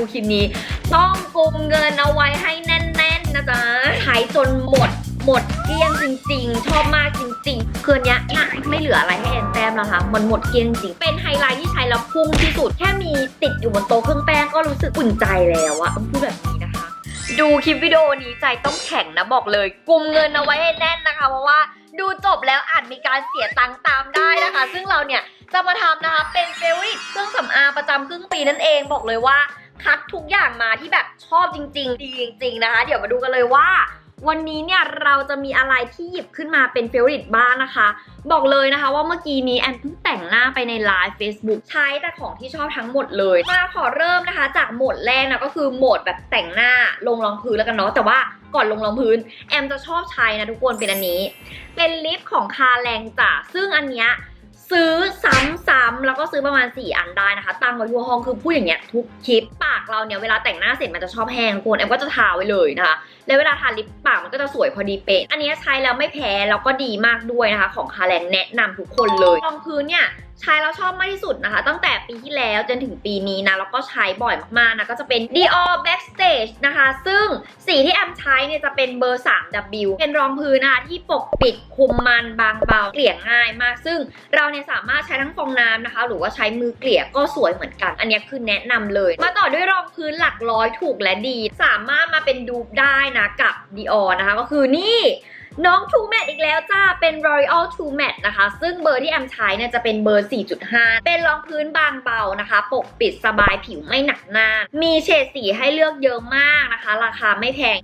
ดูคลิปนี้ ต้องกุมเงินเอาไว้ให้แน่นๆนะจ๊ะใช้จนหมดหมดเกลี้ยงจริงๆ ชอบมากจริงๆ คืนนี้น่ะไม่เหลืออะไรให้แอนแต้มแล้วค่ะมันหมดเกลี้ยงจริง เป็นไฮไลท์ที่ใช้แล้วพุ่งที่สุด แค่มีติดอยู่บนโต๊ะเครื่องแป้งก็รู้สึกอุ่นใจแล้วอะต้องพูดแบบนี้นะคะ ดูคลิปวิดีโอนี้ใจต้องแข็งนะบอกเลย กุมเงินเอาไว้ให้แน่นนะคะ เพราะว่าดูจบแล้วอาจมีการเสียตังค์ตามได้นะคะ ซึ่งเราเนี่ยจะมาทำนะคะเป็นเฟรนเครื่องสำอางประจำครึ่งปีนั่นเองบอกเลยว่า คัดทุกอย่างมาที่แบบชอบจริง ๆ ดีจริง ๆ นะคะ เดี๋ยวมาดูกันเลยว่า วันนี้เนี่ยเราจะมีอะไรที่หยิบขึ้นมาเป็นเฟ v o r ริตบ้างนะคะ บอกเลยนะคะว่าเมื่อกี้นี้แอนเพิ่งแต่งหน้าไปในไลฟ์ Facebook ใช้แต่ของที่ชอบทั้งหมดเลย มาขอเริ่มนะคะ จากโหมดแรกนะก็คือโหมดแบบแต่งหน้าลงรองพื้นแล้วกันเนาะแต่ว่าก่อนลงรองพื้น แอมจะชอบใช้นะทุกคนเป็นอันนี้ เป็นลิปของคาแรงจ้ะซึ่งอันเนี้ย ซื้อซ้ำๆแล้วก็ซื้อประมาณ 4 อันได้นะคะ ตั้งไว้ทั่วห้องคือพูดอย่างเงี้ยทุกคลิปปากเราเนี่ยเวลาแต่งหน้าเสร็จมันจะชอบแห้งทุกคนแอมก็จะทาไว้เลยนะคะ แล้วเวลาทาลิปปากมันก็จะสวยพอดีเป๊ะอันนี้ใช้แล้วไม่แพ้แล้วก็ดีมากด้วยนะคะ ของคาแรงแนะนำทุกคนเลยรองพื้นเนี่ยใช้แล้วชอบมากที่สุดนะคะ ตั้งแต่ปีที่แล้วจนถึงปีนี้นะแล้วก็ใช้บ่อยมากๆนะก็จะเป็น Dior Backstage นะคะ ซึ่ง สีที่แอมใช้เนี่ยจะเป็นเบอร์ 3W เป็นรองพื้นนะคะที่ปกปิดคุมมันบางเบาเกลี่ยง่ายมาก ซึ่งเราเนี่ยสามารถใช้ทั้งฟองน้ำนะคะ หรือว่าใช้มือเกลี่ยก็สวยเหมือนกัน อันนี้คือแนะนำเลย มาต่อด้วยรองพื้นหลักร้อยถูกและดี สามารถมาเป็นดูปได้นะกับดีออนะคะ ก็คือนี่ น้อง True Matte อีกแล้วจ้า เป็น Royal True Matte นะคะ ซึ่งเบอร์ที่แอมใช้เนี่ยจะเป็นเบอร์ 4.5 เป็นรองพื้นบางเบานะคะ ปกปิดสบายผิวไม่หนักหน้า มีเฉดสีให้เลือกเยอะมากนะคะ ราคาไม่แพง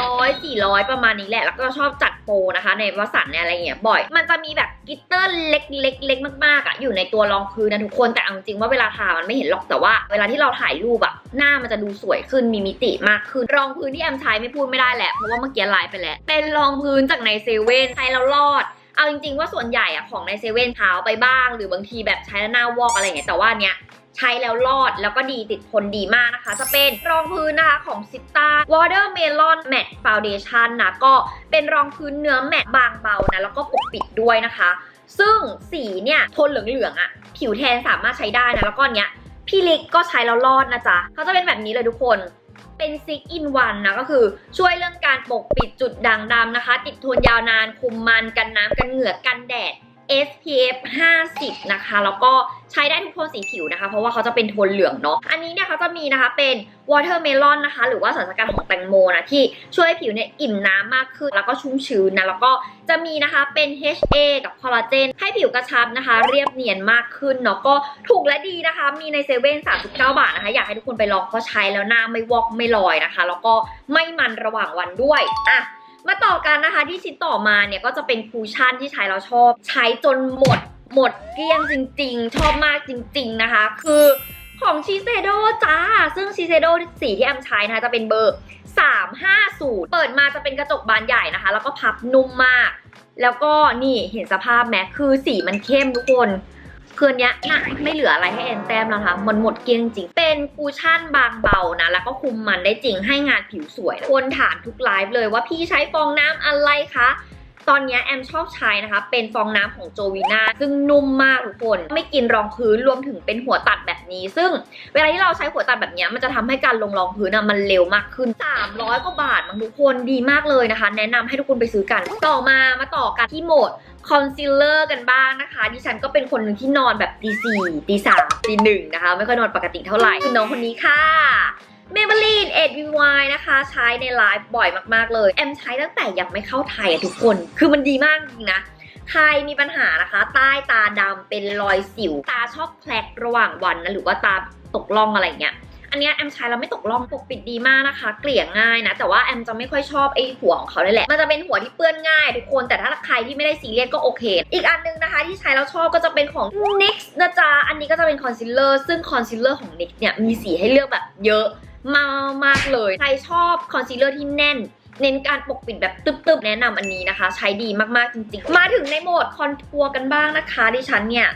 300 400 ประมาณนี้แหละ แล้วก็ชอบจัดโปรนะคะ ในวสันเนี่ยอะไรเงี้ยบ่อย มันจะมีแบบกิตเตอร์เล็กๆเล็กมากๆอะอยู่ในตัวรองพื้นนะทุกคน แต่เอาจริงว่าเวลาทามันไม่เห็นหรอก แต่ว่า เวลาที่เราถ่ายรูปอะ หน้ามันจะดูสวยขึ้นมีมิติมากขึ้น รองพื้นที่แอมใช้ไม่พูดไม่ได้แหละเพราะว่าเมื่อกี้ไลน์ไปแล้ว เป็นรองพื้นจากในเซเว่นใช้แล้วรอดเอาจริงๆว่าส่วนใหญ่อะของในเซเว่นเท้าไปบ้าง หรือบางทีแบบใช้แล้วหน้าวอกอะไรอย่างเงี้ยแต่ว่าเนี้ยใช้แล้วรอดแล้วก็ดีติดทนดีมากนะคะ จะเป็นรองพื้นนะคะของ s i t a Watermelon Matte Foundation นะ ก็เป็นรองพื้นเนื้อแมตต์บางเบานะ แล้วก็ปกปิดด้วยนะคะ ซึ่งสีเนี่ย ทนเหลืองๆอะผิวแทนสามารถใช้ได้นะ แล้วก็เนี้ย พี่ลิกก็ใช้แล้วรอดนะจ๊ะเขาจะเป็นแบบนี้เลยทุกคนเป็นซิกอินวันนะก็คือช่วยเรื่องการปกปิดจุดด่างดำนะคะ ติดทนยาวนานคุมมันกันน้ำกันเหงื่อกันแดด SPF 50 นะคะ แล้วก็ใช้ได้ทุกโทนสีผิวนะคะ เพราะว่าเขาจะเป็นโทนเหลืองเนาะ อันนี้เนี่ยเขาจะมีนะคะเป็น watermelon นะคะ หรือว่าสารสกัดของแตงโมนะที่ช่วยให้ผิวเนี่ยอิ่มน้ำมากขึ้น แล้วก็ชุ่มชื้นนะ แล้วก็จะมีนะคะเป็น HA กับคอลลาเจน ให้ผิวกระชับนะคะ เรียบเนียนมากขึ้นเนาะ ก็ถูกและดีนะคะ มีในเซเว่น39 บาทนะคะ อยากให้ทุกคนไปลองเพราะใช้แล้วหน้าไม่วอกไม่ลอยนะคะ แล้วก็ไม่มันระหว่างวันด้วย อะ มาต่อกันนะคะที่ชิ้นต่อมาเนี่ยก็จะเป็นคูชั่นที่ใช้แล้วชอบ ใช้จนหมด หมดเกลี้ยงจริง ๆ ชอบมากจริง ๆนะคะ คือของชีเซโดจ้า ซึ่งชีเซโดสีที่แอมใช้นะคะจะเป็นเบอร์ 350 เปิดมาจะเป็นกระจกบานใหญ่นะคะ แล้วก็พับนุ่มมาก แล้วก็นี่เห็นสภาพแม้คือสีมันเข้มทุกคน คืนนี้น่ะไม่เหลืออะไรให้แอนแต้มแล้วค่ะมันหมดเกลี้ยงจริง เป็นคูชั่นบางเบานะแล้วก็คุมมันได้จริงให้งานผิวสวย คนถามทุกไลฟ์เลยว่าพี่ใช้ฟองน้ำอะไรคะ ตอนนี้แอมชอบใช้นะคะ เป็นฟองน้ำของโจวีนาซึ่งนุ่มมากทุกคน ไม่กินรองพื้นรวมถึงเป็นหัวตัดแบบนี้ ซึ่งเวลาที่เราใช้หัวตัดแบบนี้มันจะทำให้การลงรองพื้นอะมันเร็วมากขึ้น 300กว่าบาทมั้งทุกคนดีมากเลยนะคะ แนะนำให้ทุกคนไปซื้อกัน ต่อมามาต่อกันที่โหมดคอนซีลเลอร์กันบ้างนะคะ ดิฉันก็เป็นคนหนึ่งที่นอนแบบตีสี่ตีสามตีหนึ่งนะคะ ไม่ค่อยนอนปกติเท่าไหร่คือน้องคนนี้ค่ะ Maybelline 8VY นะคะ ใช้ในไลฟ์บ่อยมากๆเลย แอมใช้ตั้งแต่ยังไม่เข้าไทยอะทุกคน คือมันดีมากจริงนะใครมีปัญหานะคะ ใต้ตาดำเป็นรอยสิว ตาชอบแคลกระหว่างวันนะหรือว่าตาตกล่องอะไรเงี้ยอันนี้แอมใช้แล้วไม่ตกล่องปกปิดดีมากนะคะ เกลี่ยง่ายนะ แต่ว่าแอมจะไม่ค่อยชอบไอ้หัวของเขาเลยแหละ มันจะเป็นหัวที่เปื้อนง่ายทุกคน แต่ถ้าใครที่ไม่ได้ซีเรียสก็โอเค อีกอันนึงนะคะที่ใช้แล้วชอบก็จะเป็นของ NYX นะจ๊ะ อันนี้ก็จะเป็นคอนซีลเลอร์ ซึ่งคอนซีลเลอร์ของ NYX เนี่ยมีสีให้เลือกแบบเยอะ มามากเลย ใครชอบคอนซีลเลอร์ที่แน่น เน้นการปกปิดแบบตึบๆ แนะนำอันนี้นะคะ ใช้ดีมากๆจริงๆ มาถึงในโหมดคอนทัวร์กันบ้างนะคะดิฉันเนี่ย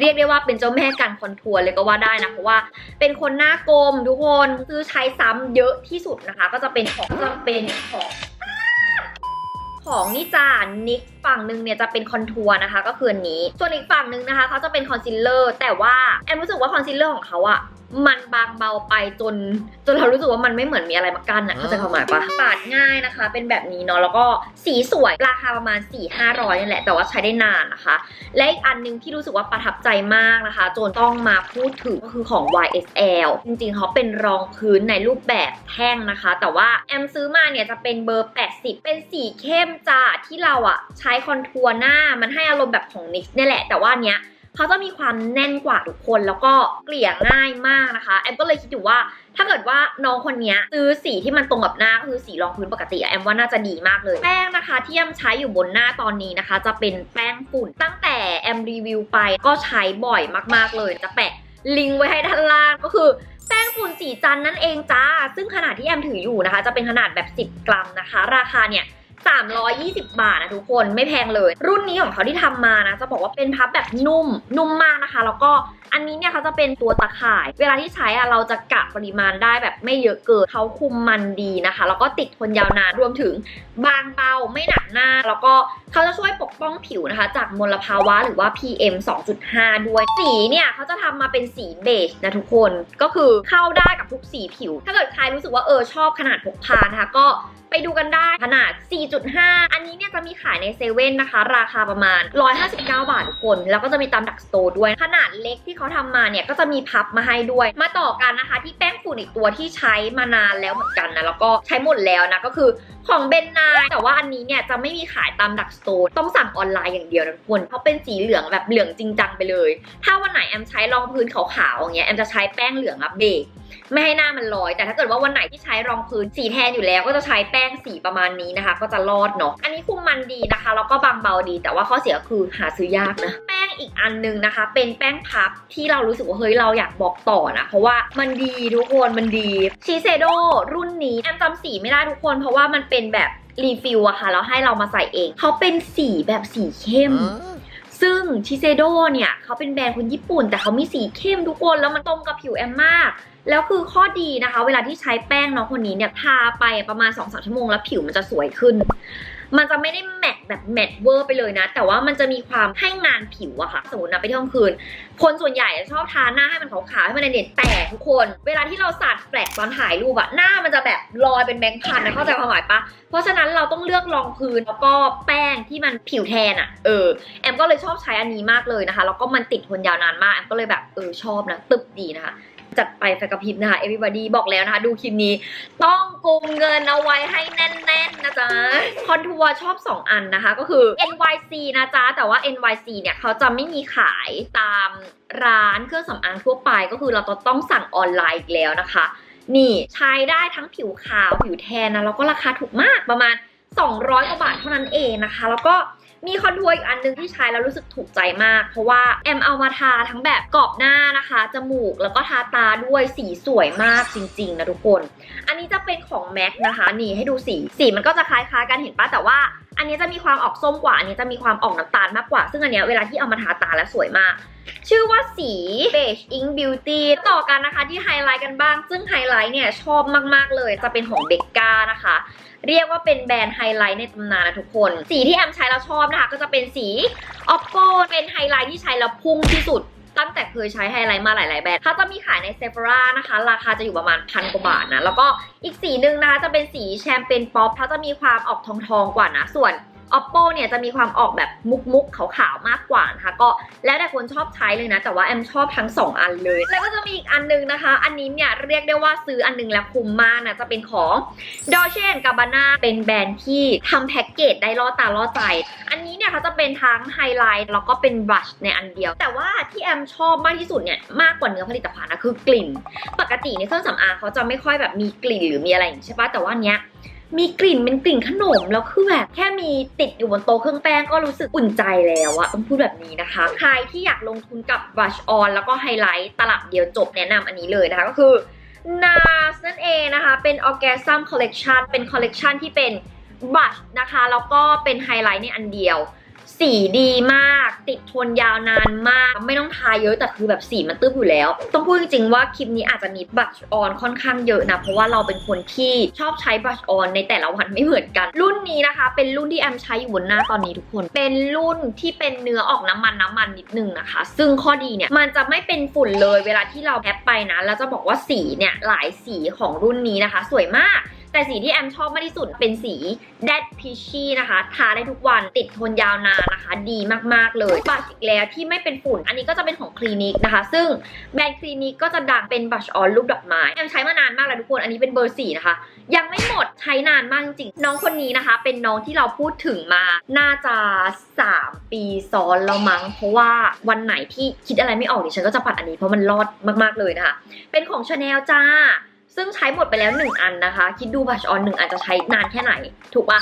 เรียกได้ว่าเป็นเจ้าแม่การคอนทัวร์เลยก็ว่าได้นะ เพราะว่าเป็นคนหน้ากลมทุกคนซื้อใช้ซ้ำเยอะที่สุดนะคะ ก็จะเป็นของจะเป็นของของนี่จานิกฝั่งหนึ่งเนี่ยจะเป็นคอนทัวร์นะคะ ก็คืออันนี้ ส่วนอีกฝั่งหนึ่งนะคะเขาจะเป็นคอนซีลเลอร์แต่ว่าแอมรู้สึกว่าคอนซีลเลอร์ของเขาอะมันบางเบาไปจน จนเรารู้สึกว่ามันไม่เหมือนมีอะไรมากั้นอะเข้าใจความหมายปะปาดง่ายนะคะ เป็นแบบนี้เนาะแล้วก็สีสวยราคาประมาณ 4 5 0 0นี่แหละ แต่ว่าใช้ได้นานนะคะ และอีกอันหนึงที่รู้สึกว่าประทับใจมากนะคะ จนต้องมาพูดถึงก็คือของ YSL จริงๆเขาเป็นรองพื้นในรูปแบบแท่งนะคะ แต่ว่าแอมซื้อมาเนี่ยจะเป็นเบอร์ 80 เป็นสีเข้มจ้าที่เราอะใช้คอนทัวร์หน้ามันให้อารมณ์แบบของ NYX เนี่ยแหละแต่ว่าอันเนี้ย เขาจะมีความแน่นกว่าทุกคน แล้วก็เกลี่ยง่ายมากนะคะ แอมก็เลยคิดอยู่ว่า ถ้าเกิดว่าน้องคนนี้ซื้อสีที่มันตรงกับหน้าก็คือสีรองพื้นปกติอะแอมว่าน่าจะดีมากเลย แป้งนะคะ ที่แอมใช้อยู่บนหน้าตอนนี้นะคะ จะเป็นแป้งฝุ่น ตั้งแต่แอมรีวิวไปก็ใช้บ่อยมากๆเลยจะแปะลิงก์ไว้ให้ด้านล่างก็คือแป้งฝุ่นสีจันนั่นเองจ้า ซึ่งขนาดที่แอมถืออยู่นะคะ จะเป็นขนาดแบบ 10 กรัมนะคะ ราคาเนี่ย 320 บาทนะทุกคนไม่แพงเลย รุ่นนี้ของเขาที่ทำมานะ จะบอกว่าเป็นพับแบบนุ่มนุ่มมากนะคะ แล้วก็อันนี้เนี่ยเขาจะเป็นตัวตะข่าย เวลาที่ใช้อะเราจะกะปริมาณได้แบบไม่เยอะเกินเขาคุมมันดีนะคะ แล้วก็ติดทนยาวนานรวมถึงบางเบาไม่หนักหน้า แล้วก็เขาจะช่วยปกป้องผิวนะคะ จากมลภาวะหรือว่า PM 2.5 ด้วย สีเนี่ยเขาจะทำมาเป็นสีเบจนะทุกคนก็คือเข้าได้กับทุกสีผิว ถ้าเกิดใครรู้สึกว่าเออชอบขนาดพกพานะคะก็ไปดูกันได้ขนาด 4.5 อันนี้เนี่ยจะมีขายในเซเว่นนะคะ ราคาประมาณ 159 บาททุกคน แล้วก็จะมีตามดักสโตร์ด้วย ขนาดเล็กที่เขาทำมาเนี่ยก็จะมีพับมาให้ด้วย มาต่อกันนะคะ ที่แป้งฝุ่นอีกตัวที่ใช้มานานแล้วเหมือนกันนะ แล้วก็ใช้หมดแล้วนะ ก็คือของเบนนายแต่ว่าอันนี้เนี่ยจะไม่มีขายตามดักสโตร์ต้องสั่งออนไลน์อย่างเดียวนะทุกคนเพราะเป็นสีเหลืองแบบเหลืองจริงจังไปเลย ถ้าวันไหนแอมใช้รองพื้นขาวๆอย่างเงี้ยแอมจะใช้แป้งเหลืองอัปเดตไม่ให้หน้ามันลอย แต่ถ้าเกิดว่าวันไหนที่ใช้รองพื้นสีแทนอยู่แล้วก็จะใช้แป้งสีประมาณนี้นะคะ ก็จะรอดเนาะอันนี้คุมมันดีนะคะแล้วก็บางเบาดี แต่ว่าข้อเสียคือหาซื้อยากนะแป้งอีกอันนึงนะคะ เป็นแป้งพับที่เรารู้สึกว่าเฮ้ยเราอยากบอกต่อนะเพราะว่ามันดีทุกคนมันดีชีเซโดรุ่นนี้แอมจำสีไม่ได้ทุกคน เพราะว่ามันเป็นแบบรีฟิลอะค่ะแล้วให้เรามาใส่เองเขาเป็นสีแบบสีเข้มซึ่งชิเซโดเนี่ยเขาเป็นแบรนด์คนญี่ปุ่น แต่เขามีสีเข้มทุกคนแล้วมันตรงกับผิวแอมมาก แล้วคือข้อดีนะคะ เวลาที่ใช้แป้งน้องคนนี้เนี่ยทาไปประมาณ2อสชั่วโมงแล้วผิวมันจะสวยขึ้น มันจะไม่ได้แมทแบบแมทเวอร์ไปเลยนะ แต่ว่ามันจะมีความให้งานผิวอะค่ะ สมมตินะไปเที่ยวกลางคืน คนส่วนใหญ่ชอบทาหน้าให้มันขาวๆให้มันเด่นๆแต่ทุกคน เวลาที่เราสัดแฟลกตอนถ่ายรูปอะหน้ามันจะแบบลอยเป็นแบงค์พันนะเข้าใจความหมายปะเพราะฉะนั้นเราต้องเลือกรองพื้นแล้วก็แป้งที่มันผิวแทนอะเออแอมก็เลยชอบใช้อันนี้มากเลยนะคะแล้วก็มันติดทนยาวนานมากแอมก็เลยแบบเออชอบนะตึบดีนะคะ จัดไปไฟกระพริบนะคะ everybody บอกแล้วนะคะ ดูคลิปนี้ ต้องกุมเงินเอาไว้ให้แน่นๆนะจ๊ะ คอนทัวร์ชอบ 2 อันนะคะ ก็คือ NYC นะจ๊ะ แต่ว่า NYC เนี่ยเขาจะไม่มีขายตามร้านเครื่องสำอางทั่วไป ก็คือเราต้องสั่งออนไลน์อีกแล้วนะคะ นี่ใช้ได้ทั้งผิวขาวผิวแทนนะแล้วก็ราคาถูกมากประมาณ 200กว่าบาทเท่านั้นเองนะคะ แล้วก็ มีคอนทัวร์อีกอันหนึงที่ใช้แล้วรู้สึกถูกใจมาก เพราะว่าแอมเอามาทาทั้งแบบกรอบหน้านะคะ จมูกแล้วก็ทาตาด้วยสีสวยมากจริงๆนะทุกคน อันนี้จะเป็นของ MAC นะคะนี่ให้ดูสีสีมันก็จะคล้ายๆกันเห็นปะแต่ว่าอันนี้จะมีความออกส้มกว่า อันนี้จะมีความออกน้ำตาลมากกว่า ซึ่งอันนี้เวลาที่เอามาทาตาแล้วสวยมาก ชื่อว่าสี Beige Ink Beauty ต่อกันนะคะที่ไฮไลท์กันบ้าง ซึ่งไฮไลท์เนี่ยชอบมากๆเลย จะเป็นของเบกกานะคะ เรียกว่าเป็นแบรนด์ไฮไลท์ในตำนานนะทุกคน สีที่แอมใช้แล้วชอบนะคะ ก็จะเป็นสี Oppo เป็นไฮไลท์ที่ใช้แล้วพุ่งที่สุดตั้งแต่เคยใช้ไฮไลท์มาหลาย ๆ แบรนด์เขาจะมีขายใน Sephora นะคะ ราคาจะอยู่ประมาณพันกว่าบาทนะ แล้วก็อีกสีหนึ่งนะคะ จะเป็นสีแชมเปญป๊อปเขาจะมีความออกทองทองๆกว่านะ ส่วน oppo เนี่ยจะมีความออกแบบมุกมุกๆขาวๆมากกว่านะคะ ก็แล้วแต่คนชอบใช้เลยนะ แต่ว่าแอมชอบทั้ง 2 อันเลย แล้วก็จะมีอีกอันนึงนะคะ อันนี้เนี่ยเรียกได้ว่าซื้ออันนึงแล้วคุ้มมากนะ จะเป็นของ Dolce Gabbana เป็นแบรนด์ที่ทำแพ็กเกจได้ล่อตาล่อใจ อันนี้เนี่ยเขาจะเป็นทั้งไฮไลท์แล้วก็เป็นบลัชในอันเดียว แต่ว่าที่แอมชอบมากที่สุดเนี่ยมากกว่าเนื้อผลิตภัณฑ์นะคือกลิ่น ปกติในเครื่องสำอางเขาจะไม่ค่อยแบบมีกลิ่นหรือมีอะไรอย่างนี้ใช่ปะแต่ว่าเนี้ย มีกลิ่นเป็นกลิ่นขนมแล้วคือแบบแค่มีติดอยู่บนโต๊ะเครื่องแป้งก็รู้สึกอุ่นใจแล้วอะต้องพูดแบบนี้นะคะ ใครที่อยากลงทุนกับบลัชออนแล้วก็ไฮไลท์ตลับเดียวจบแนะนำอันนี้เลยนะคะ ก็คือ NARS นั่นเองนะคะ เป็น Orgasm Collection เป็นคอลเลกชันที่เป็นบลัชนะคะ แล้วก็เป็นไฮไลท์ในอันเดียว สีดีมาก ติดทนยาวนานมาก ไม่ต้องทาเยอะแต่คือแบบสีมันตึ๊บอยู่แล้ว ต้องพูดจริงๆว่าคลิปนี้อาจจะมีบัชออนค่อนข้างเยอะนะ เพราะว่าเราเป็นคนที่ชอบใช้บัชออนในแต่ละวันไม่เหมือนกัน รุ่นนี้นะคะ เป็นรุ่นที่แอมใช้อยู่บนหน้าตอนนี้ทุกคน เป็นรุ่นที่เป็นเนื้อออกน้ำมันน้ำมันนิดนึงนะคะ ซึ่งข้อดีเนี่ยมันจะไม่เป็นฝุ่นเลยเวลาที่เราแอปไปนะแล้วจะบอกว่าสีเนี่ยหลายสีของรุ่นนี้นะคะ สวยมาก แต่สีที่แอมชอบมากที่สุดเป็นสีแดดพิชชี่นะคะทาได้ทุกวันติดทนยาวนานนะคะ ดีมากๆเลยบัชอีกแล้วที่ไม่เป็นฝุ่น อันนี้ก็จะเป็นของคลินิกนะคะ ซึ่งแบรนด์คลินิกก็จะดังเป็นบัชออนรูปดอกไม้แอมใช้มานานมากแล้วทุกคนอันนี้เป็นเบอร์สี่นะคะ ยังไม่หมดใช้นานมากจริงน้องคนนี้นะคะ เป็นน้องที่เราพูดถึงมาน่าจะ 3 ปีซ้อนแล้วมั้ง เพราะว่าวันไหนที่คิดอะไรไม่ออกดิฉันก็จะปัดอันนี้เพราะมันรอดมากๆเลยนะคะ เป็นของชาแนลจ้า ซึ่งใช้หมดไปแล้ว 1 อันนะคะ คิดดูบัชออนหนึ่งอันจะใช้นานแค่ไหน ถูกปะ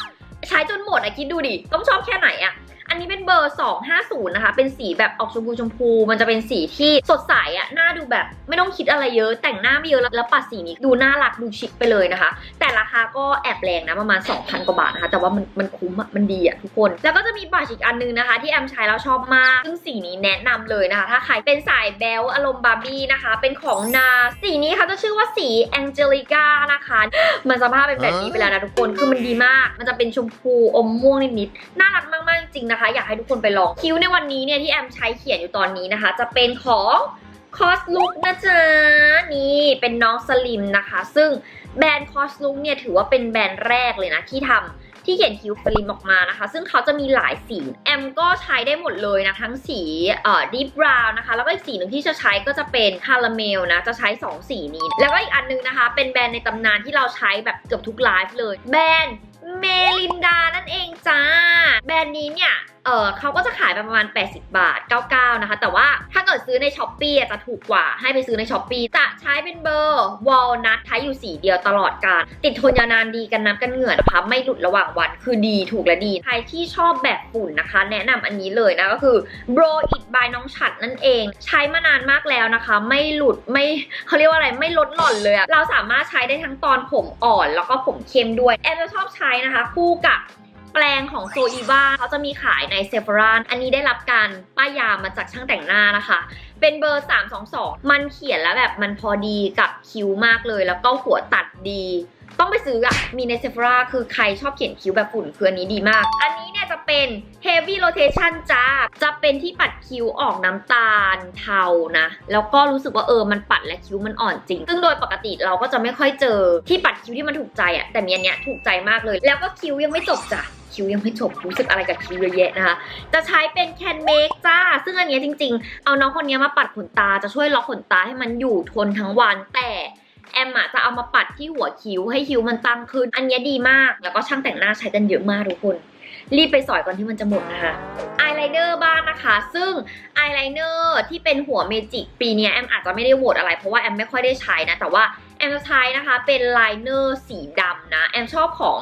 ใช้จนหมดอะคิดดูดิ ต้องชอบแค่ไหนอะ อันนี้เป็นเบอร์ 250 นะคะ เป็นสีแบบออกชมพูชมพู มันจะเป็นสีที่สดใสอะหน้าดูแบบไม่ต้องคิดอะไรเยอะ แต่งหน้าไม่เยอะแล้วปัดสีนี้ดูน่ารักดูชิคไปเลยนะคะ แต่ราคาก็แอบแรงนะประมาณ 2,000 กว่าบาทนะคะ แต่ว่ามันมันคุ้มอะมันดีอะทุกคน แล้วก็จะมีบัชอีกอันนึงนะคะ ที่แอมใช้แล้วชอบมาก ซึ่งสีนี้แนะนำเลยนะคะ ถ้าใครเป็นสายแบลอารมณ์บาร์บี้นะคะ เป็นของนาสีนี้ค่ะจะชื่อว่าสีแองเจลิกานะคะมันสภาพเป็นแบบนี้ไปแล้วนะทุกคนคือมันดีมาก มันจะเป็นชมพูอมม่วงนิดๆน่ารักมากๆจริงนะคะอยากให้ทุกคนไปลองคิ้วในวันนี้เนี่ยที่แอมใช้เขียนอยู่ตอนนี้นะคะ จะเป็นของคอสลุกนะจ๊ะนี่เป็นน้องสลิมนะคะ ซึ่งแบรนด์คอสลุกเนี่ยถือว่าเป็นแบรนด์แรกเลยนะที่ทำที่เขียนคิ้วสลิมออกมานะคะ ซึ่งเขาจะมีหลายสี แอมก็ใช้ได้หมดเลยนะทั้งสีเอ่อดีบราวนะคะ แล้วก็อีกสีหนึ่งที่จะใช้ก็จะเป็นคาราเมลนะ จะใช้ 2 สีนี้ แล้วก็อีกอันนึงนะคะ เป็นแบรนด์ในตำนานที่เราใช้แบบเกือบทุกไลฟ์เลย แบรนด์เมลินดานั่นเองจ้า แบรนด์นี้เนี่ย เออเขาก็จะขายประมาณ 80 บาท 99 นะคะ แต่ว่าถ้าเกิดซื้อในช้อปปีจะถูกกว่าให้ไปซื้อในช้อปปีจะใช้เป็นเบอร์วอลนัทใช้อยู่สีเดียวตลอดการ ติดทนยาวนานดีกันน้ำกันเหงื่อนะคะไม่หลุดระหว่างวันคือดีถูกและดี ใครที่ชอบแบบฝุ่นนะคะ แนะนำอันนี้เลยนะก็คือ Bro It by น้องฉัดนั่นเอง ใช้มานานมากแล้วนะคะ ไม่หลุดไม่เขาเรียกว่าอะไรไม่ลดหล่อนเลยเราสามารถใช้ได้ทั้งตอนผมอ่อน แล้วก็ผมเข้มด้วยแอมจะชอบใช้นะคะ คู่กับ แปลงของโซอีวาเขาจะมีขายในเซฟ h ร a อันนี้ได้รับการป้ายยามาจากช่างแต่งหน้านะคะ เป็นเบอร์ 322 มันเขียนแล้วแบบมันพอดีกับคิ้วมากเลย แล้วก็หัวตัดดี ต้องไปซื้ออะมีในเซฟร a คือใครชอบเขียนคิ้วแบบฝุ่นคืออันนี้ดีมาก อันนี้เนี่ยจะเป็น heavy rotation จ้า จะเป็นที่ปัดคิ้วออกน้ำตาลเทานะ แล้วก็รู้สึกว่าเออมันปัดและคิ้วมันอ่อนจริง ซึ่งโดยปกติเราก็จะไม่ค่อยเจอที่ปัดคิ้วที่มันถูกใจอะแต่มียเนี้ยถูกใจมากเลย แล้วก็คิ้วยังไม่จบจ้ะ คิ้วยังไม่จบรู้สึกอะไรกับคิ้วเยอะแยะนะคะ จะใช้เป็นแคนเมกจ้า ซึ่งอันเนี้ยจริง ๆ เอาน้องคนนี้มาปัดขนตาจะช่วยล็อกขนตาให้มันอยู่ทนทั้งวันแต่แอมอะจะเอามาปัดที่หัวคิ้วให้คิ้วมันตั้งขึ้น อันเนี้ยดีมาก แล้วก็ช่างแต่งหน้าใช้กันเยอะมากทุกคน รีบไปสอยก่อนที่มันจะหมดนะคะ อายไลเนอร์บ้างนะคะ ซึ่งอายไลเนอร์ที่เป็นหัวเมจิกปีเนี้ยแอมอาจจะไม่ได้โหวตอะไร เพราะว่าแอมไม่ค่อยได้ใช้นะ แต่ว่าแอมจะใช้นะคะเป็นไลเนอร์สีดำนะ แอมชอบของ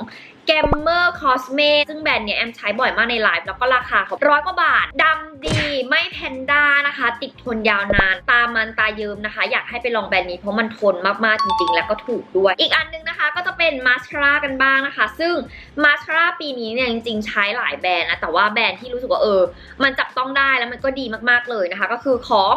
แกมเมอร์คอสเมซึ่งแบรนด์เนี้ยแอมใช้บ่อยมากในไลฟ์แล้วก็ราคาเขาร้อยกว่าบาทดำดีไม่แพนด้านะคะ ติดทนยาวนาน ตามันตาเยิมนะคะ อยากให้ไปลองแบรนด์นี้เพราะมันทนมาก ๆ จริง ๆ แล้วก็ถูกด้วย อีกอันนึงนะคะก็จะเป็นมาสคาร่ากันบ้างนะคะ ซึ่งมาสคาร่าปีนี้เนี่ยจริง ๆ ใช้หลายแบรนด์นะ แต่ว่าแบรนด์ที่รู้สึกว่าเออ มันจับต้องได้แล้วมันก็ดีมากๆเลยนะคะ ก็คือของ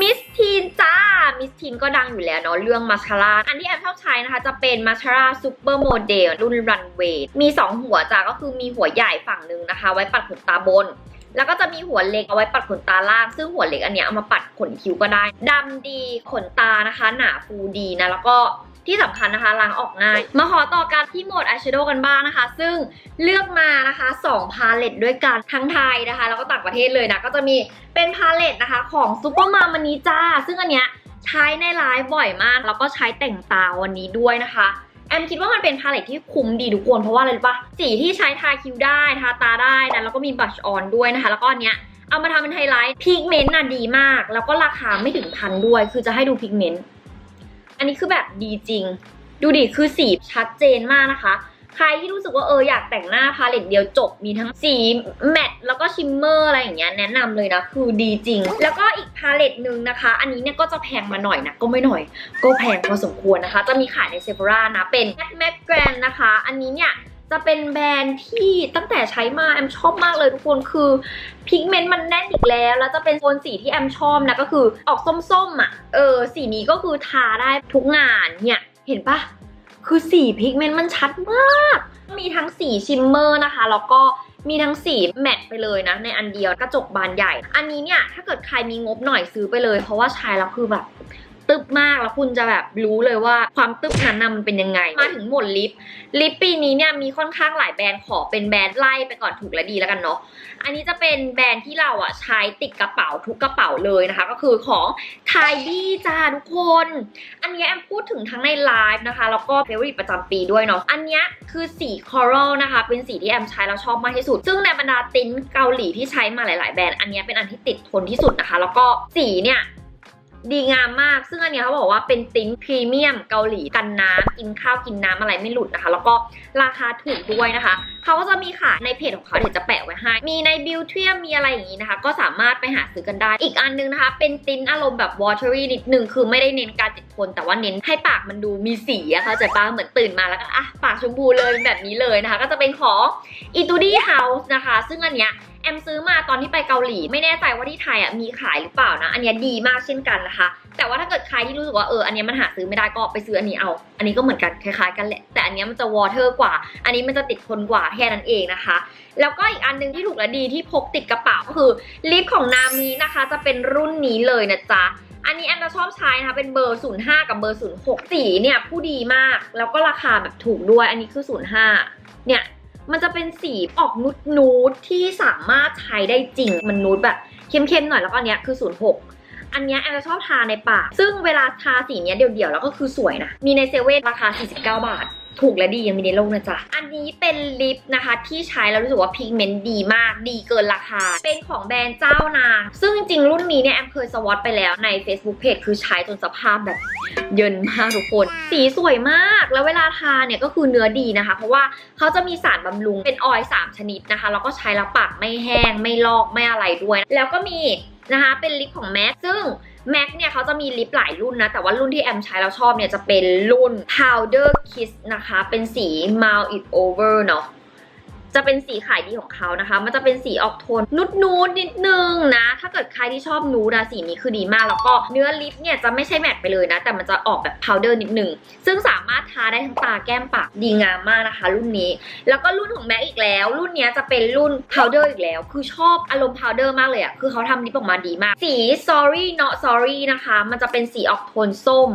มิสทีนจ้ามิสทีนก็ดังอยู่แล้วเนาะเรื่องมาสคาร่าอันที่แอมชอบใช้นะคะจะเป็นมาสคาร่าซูเปอร์โมเดลรุ่นรันเวย์มี2หัวจ้าก็คือมีหัวใหญ่ฝั่งหนึ่งนะคะ ไว้ปัดขนตาบน แล้วก็จะมีหัวเล็กเอาไว้ปัดขนตาล่าง ซึ่งหัวเล็กอันเนี้ยเอามาปัดขนคิ้วก็ได้ดำดีขนตานะคะ หนาฟูดีนะแล้วก็ที่สำคัญนะคะล้างออกง่าย มาขอต่อกันที่โหมดอายแชโดว์กันบ้างนะคะ ซึ่งเลือกมานะคะ 2 พาเลตด้วยกันทั้งไทยนะคะ แล้วก็ต่างประเทศเลยนะ ก็จะมีเป็นพาเลตนะคะของซูเปอร์มามันนี้จ้า ซึ่งอันเนี้ยใช้ในไลฟ์บ่อยมาก แล้วก็ใช้แต่งตาวันนี้ด้วยนะคะ แอมคิดว่ามันเป็นพาเลตที่คุ้มดีทุกคนเพราะว่าอะไรรู้ปะสีที่ใช้ทาคิ้วได้ทาตาได้นะแล้วก็มีบัชออนด้วยนะคะ แล้วก็อันเนี้ยเอามาทำเป็นไฮไลท์พิกเมนต์น่ะดีมาก แล้วก็ราคาไม่ถึงพันด้วย คือจะให้ดูพิกเมนต์อันนี้คือแบบดีจริง ดูดิคือสีชัดเจนมากนะคะ ใครที่รู้สึกว่าเอออยากแต่งหน้าพาเลตเดียวจบมีทั้งสีแมตต์แล้วก็ชิมเมอร์อะไรอย่างเงี้ยแนะนำเลยนะคือดีจริง แล้วก็อีกพาเลตหนึ่งนะคะ อันนี้เนี่ยก็จะแพงมาหน่อยนะก็ไม่หน่อย ก็แพงพอสมควรนะคะ จะมีขายในเซฟรานะเป็นแม c แม g แกรนนะคะ อันนี้เนี่ยจะเป็นแบรนด์ที่ตั้งแต่ใช้มาแอมชอบมากเลยทุกคนคือพิกเมนต์มันแน่นอีกแล้ว แล้วจะเป็นโทนสีที่แอมชอบนะก็คือออกส้มๆอะเออสีนี้ก็คือทาได้ทุกงานเนี่ยเห็นปะ คือสีพิกเมนต์มันชัดมาก มีทั้งสีชิมเมอร์นะคะ แล้วก็มีทั้งสีแมตไปเลยนะ ในอันเดียวกระจกบานใหญ่ อันนี้เนี่ย ถ้าเกิดใครมีงบหน่อยซื้อไปเลย เพราะว่าใช้แล้วคือแบบ ตึบมากแล้วคุณจะแบบรู้เลยว่าความตึบนั้นนะมันเป็นยังไง มาถึงหมดลิปลิปปีนี้เนี่ยมีค่อนข้างหลายแบรนด์ขอเป็นแบรนด์ไล่ไปก่อนถูกและดีแล้วกันเนาะอันนี้จะเป็นแบรนด์ที่เราอะใช้ติดกระเป๋าทุกกระเป๋าเลยนะคะ ก็คือของไทดี้จ้าทุกคน อันนี้แอมพูดถึงทั้งในไลฟ์นะคะแล้วก็เฟเวอร์ประจำปีด้วยเนาะอันนี้คือสีคอรัลนะคะ เป็นสีที่แอมใช้แล้วชอบมากที่สุด ซึ่งในบรรดาติ้นเกาหลีที่ใช้มาหลาย ๆ แบรนด์อันนี้เป็นอันที่ติดทนที่สุดนะคะ แล้วก็สีเนี่ย ดีงามมาก ซึ่งอันนี้เขาบอกว่าเป็นติ้นพรีเมียมเกาหลีกันน้ำกินข้าวกินน้ำอะไรไม่หลุดนะคะ แล้วก็ราคาถูกด้วยนะคะ เขาก็จะมีขายในเพจของเขาเดี๋ยวจะแปะไว้ให้ มีในบิวเทียมมีอะไรอย่างนี้นะคะ ก็สามารถไปหาซื้อกันได้ อีกอันนึงนะคะ เป็นติ้นอารมณ์แบบ watery นิดนึงคือไม่ได้เน้นการติดทน แต่ว่าเน้นให้ปากมันดูมีสีอะค่ะจะป้าเหมือนตื่นมาแล้วก็อะปากชมพูเลยแบบนี้เลยนะคะ ก็จะเป็นของ e t u d i House นะคะ ซึ่งอันเนี้ยแอมซื้อมาตอนที่ไปเกาหลี ไม่แน่ใจว่าที่ไทยอะมีขายหรือเปล่านะ อันเนี้ยดีมากเช่นกันนะคะ แต่ว่าถ้าเกิดใครที่รู้สึกว่าเอออันเนี้ยมันหาซื้อไม่ได้ก็ไปซื้ออันนี้เอา อันนี้ก็เหมือนกันคล้ายๆกันแหละแต่อันนี้มันจะวอเตอร์กว่า อันนี้มันจะติดทนกว่าแแค่นั้นเองนะคะ แล้วก็อีกอันหนึงที่ถูกและดีที่พกติดกระเป๋าก็คือลิปของนามีนะคะ จะเป็นรุ่นนี้เลยนะจ๊ะอันนี้แอมจะชอบใช้นะคะ เป็นเบอร์ 05 กับเบอร์ 06 สีเนี่ยผู้ดีมาก แล้วก็ราคาแบบถูกด้วย อันนี้คือ 05 เนี่ย มันจะเป็นสีออกนูดนูดที่สามารถใช้ได้จริง มันนูดแบบเข้มๆหน่อย แล้วก็อันเนี้ยคือ 06อันนี้แอมจะชอบทาในปาก ซึ่งเวลาทาสีเนี้ยเดี่ยวๆ แล้วก็คือสวยนะ มีในเซเว่นราคา 49 บาท ถูกและดียังมีในโลกนะจ๊ะ อันนี้เป็นลิปนะคะที่ใช้แล้วรู้สึกว่าพิกเมนต์ดีมาก ดีเกินราคา เป็นของแบรนด์เจ้านางซึ่งจริงๆ รุ่นนี้เนี่ยแอมเคยสวอตไปแล้วใน Facebook Page คือใช้จนสภาพแบบเยินมากทุกคน สีสวยมาก แล้วเวลาทาเนี่ยก็คือเนื้อดีนะคะ เพราะว่าเขาจะมีสารบำรุงเป็นออยล์3ชนิดนะคะ แล้วก็ใช้แล้วปากไม่แห้ง ไม่ลอก ไม่อะไรด้วย แล้วก็มีนะคะ เป็นลิปของแม็กซึ่ง แม็กเนี่ยเขาจะมีลิปหลายรุ่นนะ แต่ว่ารุ่นที่แอมใช้แล้วชอบเนี่ยจะเป็นรุ่น powder kiss นะคะ เป็นสี mount it over เนาะ จะเป็นสีขายดีของเขานะคะ มันจะเป็นสีออกโทนนุดนูดๆนิดนึงนะ ถ้าเกิดใครที่ชอบนูดอะสีนี้คือดีมาก แล้วก็เนื้อลิปเนี่ยจะไม่ใช่แมตต์ไปเลยนะ แต่มันจะออกแบบพาวเดอร์นิดนึง ซึ่งสามารถทาได้ทั้งตาแก้มปากดีงามมากนะคะ รุ่นนี้ แล้วก็รุ่นของแม็กอีกแล้ว รุ่นนี้จะเป็นรุ่นพาวเดอร์อีกแล้ว คือชอบอารมณ์พาวเดอร์มากเลยอะคือเขาทำลิปออกมาดีมาก สี sorry not sorry นะคะ มันจะเป็นสีออกโทนส้ม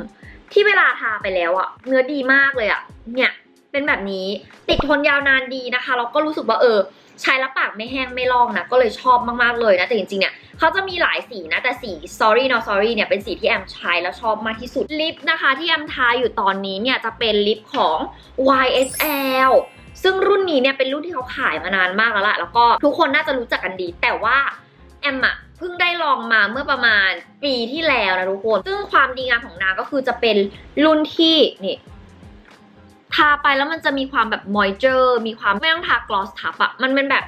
ที่เวลาทาไปแล้วอะเนื้อดีมากเลยอะเนี่ย เป็นแบบนี้ติดทนยาวนานดีนะคะแล้วก็รู้สึกว่าเออใช้แล้วปากไม่แห้งไม่ลอกนะก็เลยชอบมากๆเลยนะแต่จริงๆเนี่ยเขาจะมีหลายสีนะแต่สี sorry no sorry เนี่ยเป็นสีที่แอมใช้แล้วชอบมากที่สุดลิปนะคะ ที่แอมทาอยู่ตอนนี้เนี่ยจะเป็นลิปของ YSL ซึ่งรุ่นนี้เนี่ยเป็นรุ่นที่เขาขายมานานมากแล้วล่ะแล้วก็ทุกคนน่าจะรู้จักกันดี แต่ว่าแอมอะเพิ่งได้ลองมาเมื่อประมาณปีที่แล้วนะทุกคน ซึ่งความดีงามของนางก็คือจะเป็นรุ่นที่นี่ ทาไปแล้วมันจะมีความแบบมอยเจอร์มีความไม่ต้องทากลอสทับอะมันเป็นแบบ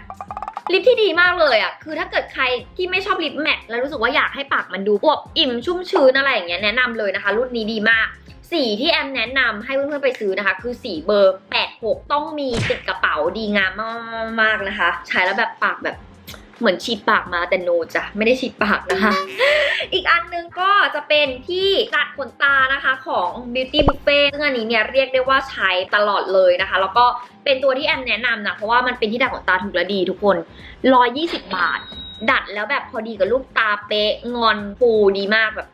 ลิปที่ดีมากเลยอะคือถ้าเกิดใครที่ไม่ชอบลิปแมตต์แล้วรู้สึกว่าอยากให้ปากมันดูอวบอิ่มชุ่มชื้นอะไรอย่างเงี้ยแนะนำเลยนะคะ รุ่นนี้ดีมาก สีที่แอมแนะนำให้เพื่อนๆไปซื้อนะคะ คือสีเบอร์ 86 ต้องมีติดกระเป๋าดีงามมากๆนะคะ ใช้แล้วแบบปากแบบ เหมือนฉีดปากมาแต่โนจ้ะไม่ได้ฉีดปากนะคะ อีกอันหนึงก็จะเป็นที่ตัดขนตานะคะของ Beauty Buffet ซึ่งอันนี้เนี่ยเรียกได้ว่าใช้ตลอดเลยนะคะ แล้วก็เป็นตัวที่แอมแนะนำนะ เพราะว่ามันเป็นที่ดัดขนตาถูกและดีทุกคน 120 บาท ดัดแล้วแบบพอดีกับรูปตาเป๊ะงอนฟูดีมากแบบ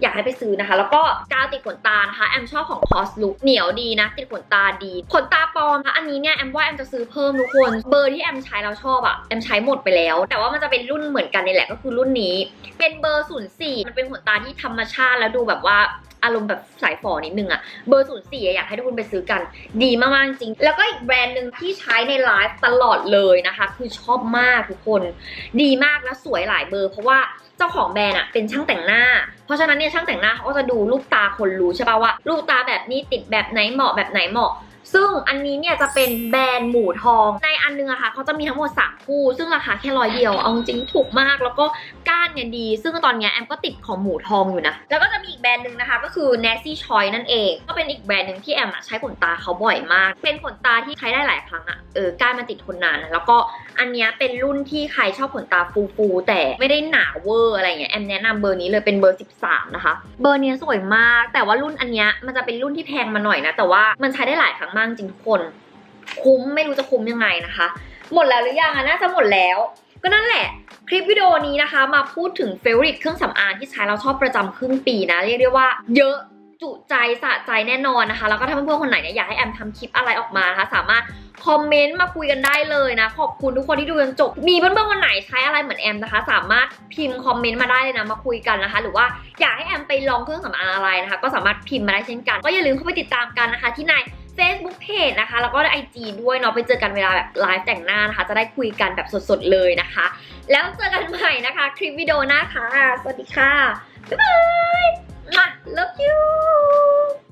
อยากให้ไปซื้อนะคะ แล้วก็กาวติดขนตานะคะแอมชอบของ HOSLUX เหนียวดีนะ ติดขนตาดีขนตาปลอมนะคะอันนี้เนี่ยแอมว่าแอมจะซื้อเพิ่มทุกคนเบอร์ที่แอมใช้แล้วชอบอะแอมใช้หมดไปแล้ว แต่ว่ามันจะเป็นรุ่นเหมือนกันนี่แหละก็คือรุ่นนี้ เป็นเบอร์04มันเป็นขนตาที่ธรรมชาติแล้วดูแบบว่า อารมณ์แบบสายฝอนิดนึงอะเบอร์ศูนย์สี่อยากให้ทุกคนไปซื้อกัน ดีมากๆจริง แล้วก็อีกแบรนด์หนึ่งที่ใช้ในไลฟ์ตลอดเลยนะคะ คือชอบมากทุกคน ดีมากและสวยหลายเบอร์ เพราะว่าเจ้าของแบรนด์อะเป็นช่างแต่งหน้า เพราะฉะนั้นเนี่ยช่างแต่งหน้าเขาก็จะดูลูกตาคนรู้ใช่ป่ะว่าลูกตาแบบนี้ติดแบบไหนเหมาะแบบไหนเหมาะ ซึ่งอันนี้เนี่ยจะเป็นแบรนด์หมูทอง ในอันนึงอะค่ะเขาจะมีทั้งหมด 3 คู่ ซึ่งราคาแค่ร้อยเดียว เอาจริงถูกมาก แล้วก็ก้านเนี่ยดี ซึ่งตอนนี้แอมก็ติดของหมูทองอยู่นะ แล้วก็จะมีอีกแบรนด์หนึ่งนะคะ ก็คือ Nancy Choi นั่นเอง ก็เป็นอีกแบรนด์หนึ่งที่แอมอะใช้ขนตาเขาบ่อยมาก เป็นขนตาที่ใช้ได้หลายครั้งอะเออก้านมันติดทนนาน แล้วก็อันนี้เป็นรุ่นที่ใครชอบขนตาฟูๆแต่ไม่ได้หนาเวอร์อะไรเงี้ยแอมแนะนำเบอร์นี้เลยเป็นเบอร์ 13 นะคะ เบอร์เนี้ยสวยมาก แต่ว่ารุ่นอันเนี้ยมันจะเป็นรุ่นที่แพงมาหน่อยนะ แต่ว่ามันใช้ได้หลายครั้งมากจริงทุกคน คุ้มไม่รู้จะคุ้มยังไงนะคะ หมดแล้วหรือยังอะน่าจะหมดแล้ว ก็นั่นแหละ คลิปวิดีโอนี้นะคะ มาพูดถึงเฟ v o r i t เครื่องสำอางที่ใช้เราชอบประจำครึ่งปีนะ เรียกได้ว่าเยอะจุใจสะใจแน่นอนนะคะ แล้วก็ถ้าเพื่อนๆคนไหนเนี่ยอยากให้แอมทำคลิปอะไรออกมานะคะ สามารถคอมเมนต์มาคุยกันได้เลยนะ ขอบคุณทุกคนที่ดูจนจบ มีเพื่อนๆคนไหนใช้อะไรเหมือนแอมนะคะ สามารถพิมพ์คอมเมนต์มาได้เลยนะ มาคุยกันนะคะ หรือว่าอยากให้แอมไปลองเครื่องสำอางอะไรนะคะ ก็สามารถพิมพ์มาได้เช่นกัน ก็อย่าลืมเข้าไปติดตามกันนะคะ ที่ใน Facebook Page นะคะ แล้วก็ไอจีด้วยเนาะไปเจอกันเวลาแบบไลฟ์แต่งหน้านะคะ จะได้คุยกันแบบสดๆเลยนะคะ แล้วเจอกันใหม่นะคะ คลิปวิดีโอหน้าค่ะ สวัสดีค่ะ บ๊ายบายมา Love you